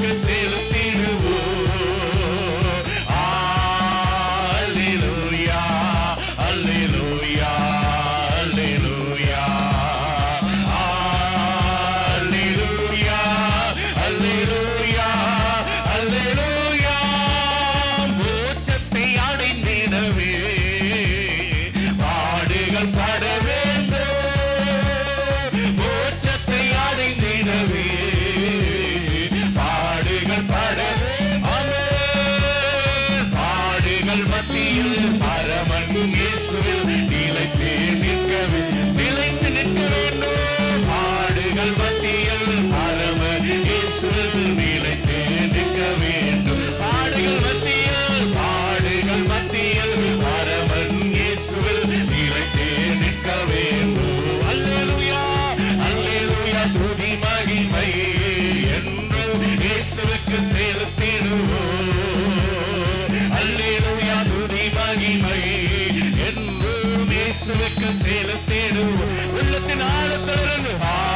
உமக்கு செலுத்திடுவோம் அல்லேலூயா அல்லேலூயா அல்லேலூயா அல்லேலூயா அல்லேலூயா அல்லேலூயா மோட்சத்தை அடைந்திடவே. பாடுகள் பாடு தேடுவோம் உள்ளத்தின் ஆழத்திலிருந்து ஆ